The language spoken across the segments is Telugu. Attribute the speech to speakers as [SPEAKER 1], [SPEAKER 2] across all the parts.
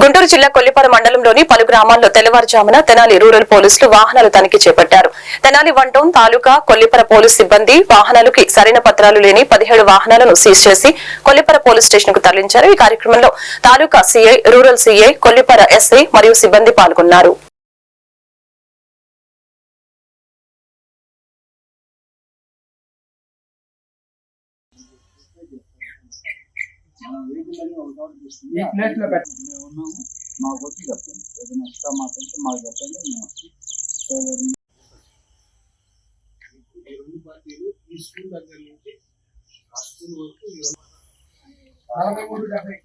[SPEAKER 1] గుంటూరు జిల్లా కొల్లిపర మండలంలోని పలు గ్రామాల్లో తెల్లవారుజామున తెనాలి రూరల్ పోలీసులు వాహనాలు తనిఖీ చేపట్టారు. తెనాలి వన్ టౌన్ తాలూకా కొల్లిపర పోలీస్ సిబ్బంది వాహనాలకి సరైన పత్రాలు లేని పదిహేడు వాహనాలను సీజ్ చేసి కొల్లిపర పోలీస్ స్టేషన్కు తరలించారు. ఈ కార్యక్రమంలో తాలూకా CI rural CI Kollipara SI మరియు సిబ్బంది పాల్గొన్నారు.
[SPEAKER 2] ఈ ప్లేట్లో ఉన్నాము మాకు వచ్చి చెప్పండి ఏదైనా ఎక్స్ట్రా మాట్లాడితే మాకు చెప్పండి మేము
[SPEAKER 3] ఈ రెండు పార్టీలు ఈ స్కూల్ దగ్గర నుంచి ఆ స్కూల్ వరకు
[SPEAKER 2] మూడు డెబ్బై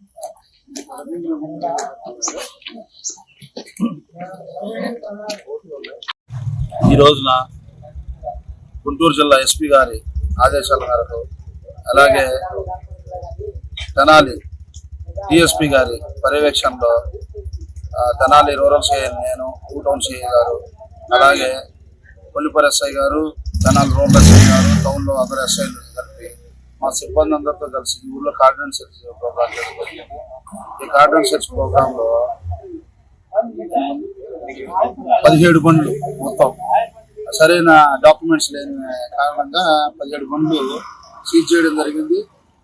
[SPEAKER 4] ఈ రోజున గుంటూరు జిల్లా ఎస్పీ గారి ఆదేశాల మేరకు అలాగే తెనాలి డిఎస్పి గారి పర్యవేక్షణలో ఆ, తెనాలి రూరల్ సిఐ నేను టూ టౌన్ సిఐ గారు అలాగే కొల్లిపర్ ఎస్ఐ గారు తెనాలి రూరల్ ఎస్ఐ గారు టౌన్లో అదర్ ఎస్ఐలు కలిపి మా సిబ్బంది అందరితో కలిసి ఈ ఊళ్ళో కార్డినెన్స్ సెర్చ్ ప్రోగ్రామ్ ఈ కార్డినెన్స్ సెర్చ్ ప్రోగ్రాంలో పదిహేడు బండ్లు మొత్తం. సరైన డాక్యుమెంట్స్ లేని కారణంగా పదిహేడు బండ్లు సీజ్ చేయడం జరిగింది.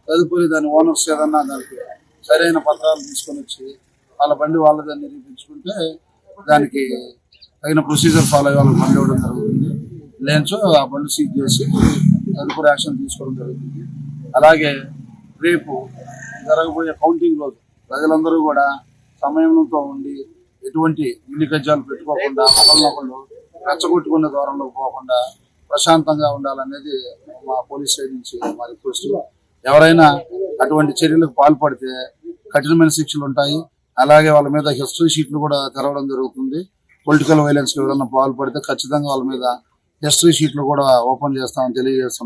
[SPEAKER 4] తదుపరి దాని ఓనర్స్ ఏదన్నా దానికి సరైన పత్రాలు తీసుకొని వచ్చి వాళ్ళ బండి వాళ్ళ దాన్ని నిరూపించుకుంటే దానికి తగిన ప్రొసీజర్ ఫాలో అయ్యి వాళ్ళకి బండి ఇవ్వడం జరుగుతుంది. లేనిచో ఆ బండి సీజ్ చేసి తదుపరి యాక్షన్ తీసుకోవడం జరుగుతుంది. అలాగే రేపు జరగబోయే కౌంటింగ్ రోజు ప్రజలందరూ కూడా సమయంతో ఉండి ఎటువంటి ఇల్లు గజ్జాలు పెట్టుకోకుండా ఒకరినొకళ్ళు రెచ్చగొట్టుకునే దూరంలో పోకుండా ప్రశాంతంగా ఉండాలనేది మా పోలీస్ స్టేషన్ నుంచి మా రిక్వెస్ట్ ఎవరైనా అటువంటి చర్యలకు పాల్పడితే కఠినమైన శిక్షలు ఉంటాయి. అలాగే వాళ్ళ మీద హిస్టరీ షీట్లు కూడా తెరవడం జరుగుతుంది. పొలిటికల్ వైలెన్స్ ఎవరైనా పాల్పడితే ఖచ్చితంగా వాళ్ళ మీద హిస్టరీ షీట్లు కూడా ఓపెన్ చేస్తామని తెలియజేస్తున్నారు